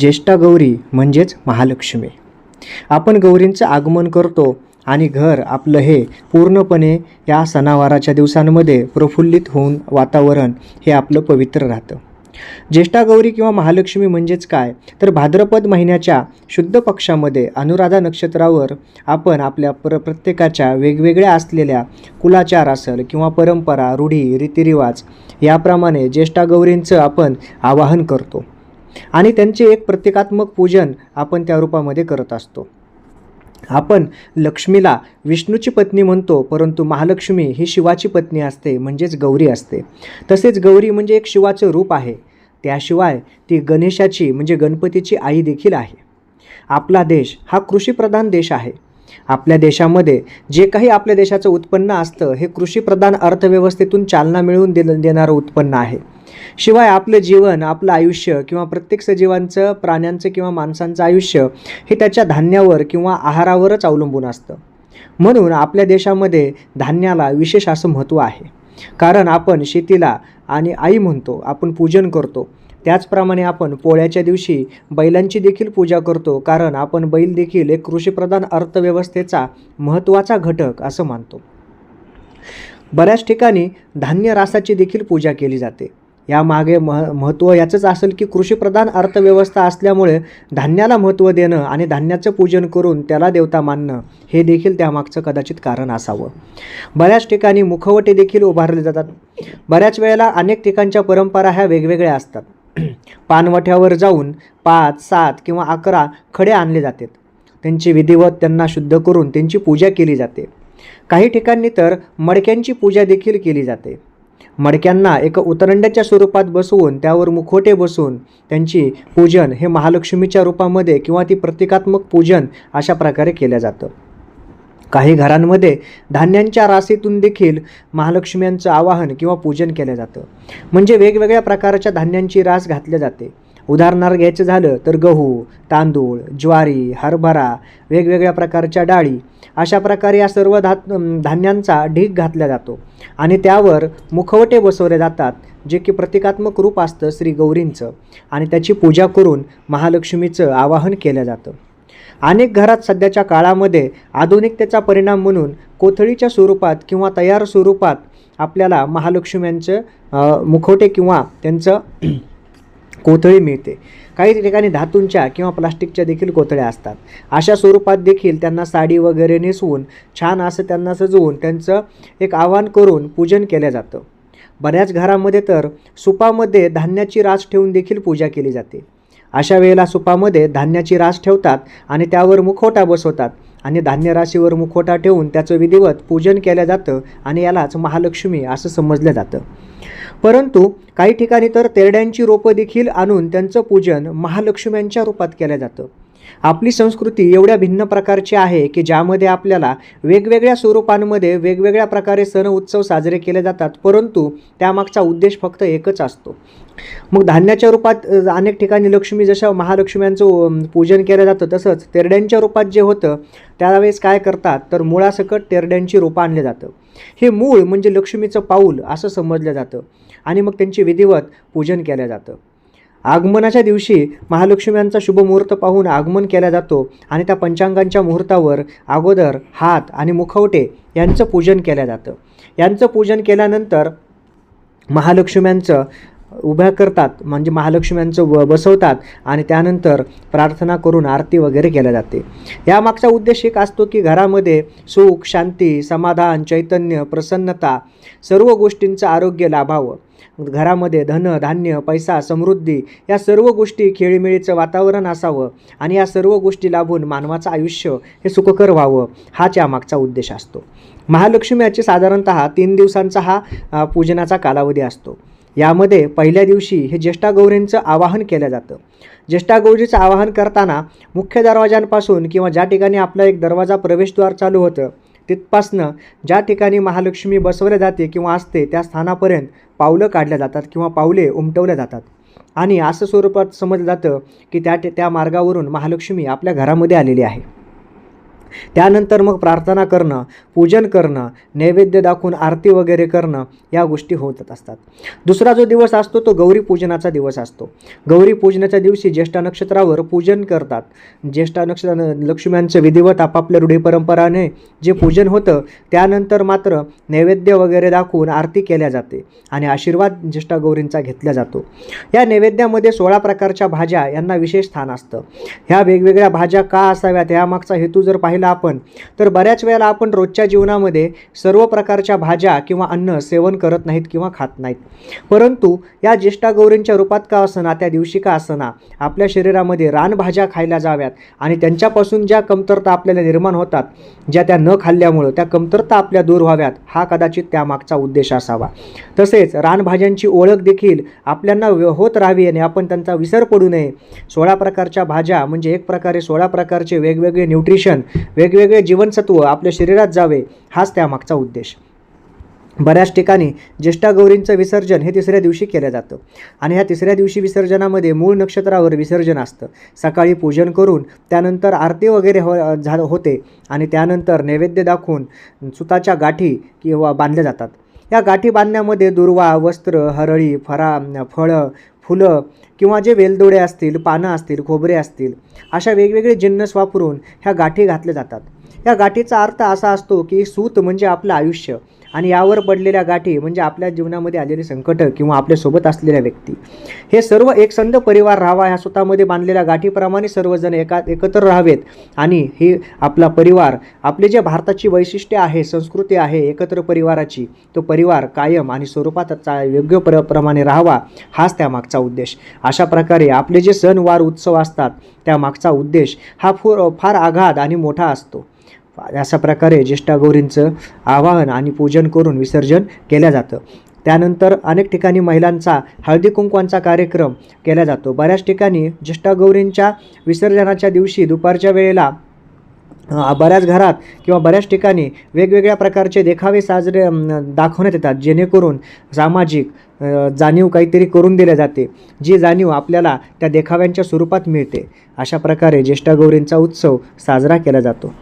ज्येष्ठा गौरी म्हणजेच महालक्ष्मी. आपण गौरींचं आगमन करतो आणि घर आपलं हे पूर्णपणे या सणावाराच्या दिवसांमध्ये प्रफुल्लित होऊन वातावरण हे आपलं पवित्र राहतं. ज्येष्ठा गौरी किंवा महालक्ष्मी म्हणजेच काय? तर भाद्रपद महिन्याच्या शुद्ध पक्षामध्ये अनुराधा नक्षत्रावर आपण आपल्या प्र प्रत्येकाच्या वेगवेगळ्या असलेल्या कुलाचार असेल किंवा परंपरा रूढी रीतिरिवाज याप्रमाणे ज्येष्ठा गौरींचं आपण आवाहन करतो. आणि त्यांचे एक प्रतिकात्मक पूजन आपण त्या रूपामध्ये करत असतो. आपण लक्ष्मीला विष्णूची पत्नी म्हणतो परंतु महालक्ष्मी ही शिवाची पत्नी असते म्हणजेच गौरी असते. तसेच गौरी म्हणजे एक शिवाचं रूप आहे. त्याशिवाय ती गणेशाची म्हणजे गणपतीची आई देखील आहे. आपला देश हा कृषीप्रधान देश आहे. आपल्या देशामध्ये जे काही आपल्या देशाचं उत्पन्न असतं हे कृषीप्रधान अर्थव्यवस्थेतून चालना मिळवून दे देणारं उत्पन्न आहे. शिवाय आपलं जीवन आपलं आयुष्य किंवा प्रत्येक सजीवांचं प्राण्यांचं किंवा माणसांचं आयुष्य हे त्याच्या धान्यावर किंवा आहारावरच अवलंबून असतं. म्हणून आपल्या देशामध्ये धान्याला विशेष असं महत्त्व आहे. कारण आपण शेतीला आणि आई म्हणतो आपण पूजन करतो. त्याचप्रमाणे आपण पोळ्याच्या दिवशी बैलांची देखील पूजा करतो कारण आपण बैल देखील एक कृषीप्रधान अर्थव्यवस्थेचा महत्त्वाचा घटक असं मानतो. बऱ्याच ठिकाणी धान्य रासाची देखील पूजा केली जाते. यामागे मह महत्त्व याचंच असेल की कृषीप्रधान अर्थव्यवस्था असल्यामुळे धान्याला महत्त्व देणं आणि धान्याचं पूजन करून त्याला देवता मानणं हे देखील त्यामागचं कदाचित कारण असावं. बऱ्याच ठिकाणी मुखवटे देखील उभारले जातात. बऱ्याच वेळेला अनेक ठिकाणच्या परंपरा ह्या वेगवेगळ्या असतात. पानवठ्यावर जाऊन पाच सात किंवा अकरा खडे आणले जातात. त्यांची विधिवत त्यांना शुद्ध करून त्यांची पूजा केली जाते. काही ठिकाणी तर मडक्यांची पूजा देखील केली जाते. मडक्यांना एक उतरंड्याच्या स्वरूपात बसवून त्यावर मुखोटे बसवून त्यांची पूजन हे महालक्ष्मीच्या रूपामध्ये किंवा ती प्रतिकात्मक पूजन अशा प्रकारे केलं जातं. काही घरांमध्ये धान्यांच्या राशीतून देखील महालक्ष्म्यांचं आवाहन किंवा पूजन केलं जातं. म्हणजे वेगवेगळ्या प्रकारच्या धान्यांची रास घातली जाते. उदाहरणार्थ घ्यायचं झालं तर गहू तांदूळ ज्वारी हरभरा वेगवेगळ्या प्रकारच्या डाळी अशा प्रकारे या सर्व धा धान्यांचा ढीग घातला जातो. आणि त्यावर मुखवटे बसवले जातात जे की प्रतिकात्मक रूप असतं श्री गौरींचं. आणि त्याची पूजा करून महालक्ष्मीचं आवाहन केलं जातं. अनेक घरात सध्याच्या काळामध्ये आधुनिकतेचा परिणाम म्हणून कोथळीच्या स्वरूपात किंवा तयार स्वरूपात आपल्याला महालक्ष्म्यांचं मुखवटे किंवा त्यांचं कोथळी मिळते. काही ठिकाणी धातूंच्या किंवा प्लास्टिकच्या देखील कोथळ्या असतात. अशा स्वरूपात देखील त्यांना साडी वगैरे नेसवून छान असं त्यांना सजवून त्यांचं एक आवाहन करून पूजन केलं जातं. बऱ्याच घरामध्ये तर सुपामध्ये धान्याची रास ठेवून देखील पूजा केली जाते. अशा वेळेला सुपामध्ये धान्याची रास ठेवतात आणि त्यावर मुखवटा बसवतात आणि धान्य राशीवर मुखवटा ठेवून त्याचं विधिवत पूजन केलं जातं आणि यालाच महालक्ष्मी असं समजलं जातं. परंतु काही ठिकाणी तर तेरड्यांची रोपं देखील आणून त्यांचं पूजन महालक्ष्म्यांच्या रूपात केलं जातं. आपली संस्कृती एवढ्या भिन्न प्रकारची आहे की ज्यामध्ये आपल्याला वेगवेगळ्या स्वरूपांमध्ये वेगवेगळ्या प्रकारे सण उत्सव साजरे केले जातात परंतु त्यामागचा उद्देश फक्त एकच असतो. मग धान्याच्या रूपात अनेक ठिकाणी लक्ष्मी जशा महालक्ष्म्यांचं पूजन केलं जातं तसंच तेरड्यांच्या रूपात जे होतं त्यावेळेस काय करतात तर मुळासकट तेरड्यांची रोपं आणले जातं. हे मूळ म्हणजे लक्ष्मीचं पाऊल असं समजलं जातं. आणि मग त्यांची विधिवत पूजन केलं जातं. आगमनाच्या दिवशी महालक्ष्म्यांचा शुभ मुहूर्त पाहून आगमन केला जातो आणि त्या पंचांगांच्या मुहूर्तावर अगोदर हात आणि मुखवटे यांचं पूजन केलं जातं. यांचं पूजन केल्यानंतर महालक्ष्म्यांचं उभ्या करतात म्हणजे महालक्ष्म्यांचं व बसवतात आणि त्यानंतर प्रार्थना करून आरती वगैरे केल्या जाते. यामागचा उद्देश एक असतो की घरामध्ये सुख शांती समाधान चैतन्य प्रसन्नता सर्व गोष्टींचं आरोग्य लाभावं. घरामध्ये धन धान्य पैसा समृद्धी या सर्व गोष्टी खेळीमेळीचं वातावरण असावं आणि या सर्व गोष्टी लाभून मानवाचं आयुष्य हे सुखकर व्हावं हाच यामागचा उद्देश असतो. महालक्ष्मी याची साधारणत तीन दिवसांचा हा पूजनाचा कालावधी असतो. यामध्ये पहिल्या दिवशी हे ज्येष्ठागौरींचं आवाहन केलं जातं. ज्येष्ठागौरीचं आवाहन करताना मुख्य दरवाजांपासून किंवा ज्या ठिकाणी आपला एक दरवाजा प्रवेशद्वार चालू होतं तिथपासनं ज्या ठिकाणी महालक्ष्मी बसवल्या जाते किंवा असते त्या स्थानापर्यंत पावलं काढल्या जातात किंवा पावले उमटवल्या जातात. आणि असं स्वरूपात समजलं जातं की त्या त्या मार्गावरून महालक्ष्मी आपल्या घरामध्ये आलेली आहे. त्यानंतर मग प्रार्थना करणं पूजन करणं नैवेद्य दाखवून आरती वगैरे करणं या गोष्टी होत असतात. दुसरा जो दिवस असतो तो गौरी पूजनाचा दिवस असतो. गौरी पूजनाच्या दिवशी ज्येष्ठ नक्षत्रावर पूजन करतात. ज्येष्ठ नक्षत्र लक्ष्म्यांचं विधिवत आपापल्या रूढी परंपराने जे पूजन होतं त्यानंतर मात्र नैवेद्य वगैरे दाखवून आरती केल्या जाते आणि आशीर्वाद ज्येष्ठा गौरींचा घेतला जातो. या नैवेद्यामध्ये सोळा प्रकारच्या भाज्या यांना विशेष स्थान असतं. ह्या वेगवेगळ्या भाज्या का असाव्यात यामागचा हेतू जर पाहिला आपण. तर बऱ्याच वेळेला आपण रोजच्या जीवनामध्ये सर्व प्रकारच्या भाज्या किंवा अन्न सेवन करत नाहीत किंवा खात नाहीत. परंतु या ज्येष्ठा गौरींच्या रूपात का असना त्या दिवशी का असना आपल्या शरीरामध्ये रानभाज्या खायला जाव्यात आणि त्यांच्यापासून ज्या कमतरता आपल्याला निर्माण होतात ज्या त्या न खाल्ल्यामुळं त्या कमतरता आपल्या दूर व्हाव्यात हा कदाचित त्यामागचा उद्देश असावा. तसेच रानभाज्यांची ओळख देखील आपल्यांना होत राहावी आणि आपण त्यांचा विसर पडू नये. सोळा प्रकारच्या भाज्या म्हणजे एक प्रकारे सोळा प्रकारचे वेगवेगळे न्यूट्रिशन वेगवेगळे जीवनसत्व आपल्या शरीरात जावे हाच त्यामागचा उद्देश. बऱ्याच ठिकाणी ज्येष्ठा गौरींचं विसर्जन हे तिसऱ्या दिवशी केलं जातं. आणि ह्या तिसऱ्या दिवशी विसर्जनामध्ये मूळ नक्षत्रावर विसर्जन असतं. सकाळी पूजन करून त्यानंतर आरती वगैरे हो झा होते आणि त्यानंतर नैवेद्य दाखवून सुताच्या गाठी किंवा बांधल्या जातात. या गाठी बांधण्यामध्ये दुर्वा वस्त्र हरळी फरा फळं फुलं किंवा जे वेलदोडे असतील पानं असतील खोबरे असतील अशा वेगवेगळे जिन्नस वापरून ह्या गाठी घातल्या जातात. या गाठीचा अर्थ असा असतो की सूत म्हणजे आपलं आयुष्य. आणि यावर पडलेल्या गाठी म्हणजे आपल्या जीवनामध्ये आलेली संकटं किंवा आपल्यासोबत असलेल्या व्यक्ती. हे सर्व एकसंध परिवार राहावा ह्या स्वतःमध्ये बांधलेल्या गाठीप्रमाणे सर्वजण एका एकत्र राहावेत. आणि हे आपला परिवार आपले जे भारताची वैशिष्ट्य आहे संस्कृती आहे एकत्र परिवाराची तो परिवार कायम आणि स्वरूपात चा- योग्य प्र प्रमाणे राहावा हाच त्यामागचा उद्देश. अशा प्रकारे आपले जे सणवार उत्सव असतात त्यामागचा उद्देश हा फो फार आघात आणि मोठा असतो. अशा प्रकारे ज्येष्ठा गौरींचं आवाहन आणि पूजन करून विसर्जन केलं जातं. त्यानंतर अनेक ठिकाणी महिलांचा हळदी कुंकवांचा कार्यक्रम केला जातो. बऱ्याच ठिकाणी ज्येष्ठा गौरींच्या विसर्जनाच्या दिवशी दुपारच्या वेळेला बऱ्याच घरात किंवा बऱ्याच ठिकाणी वेगवेगळ्या प्रकारचे देखावे साजरे दाखवण्यात येतात जेणेकरून सामाजिक जाणीव काहीतरी करून दिल्या जाते जी जाणीव आपल्याला त्या देखाव्यांच्या स्वरूपात मिळते. अशा प्रकारे ज्येष्ठा गौरींचा उत्सव साजरा केला जातो.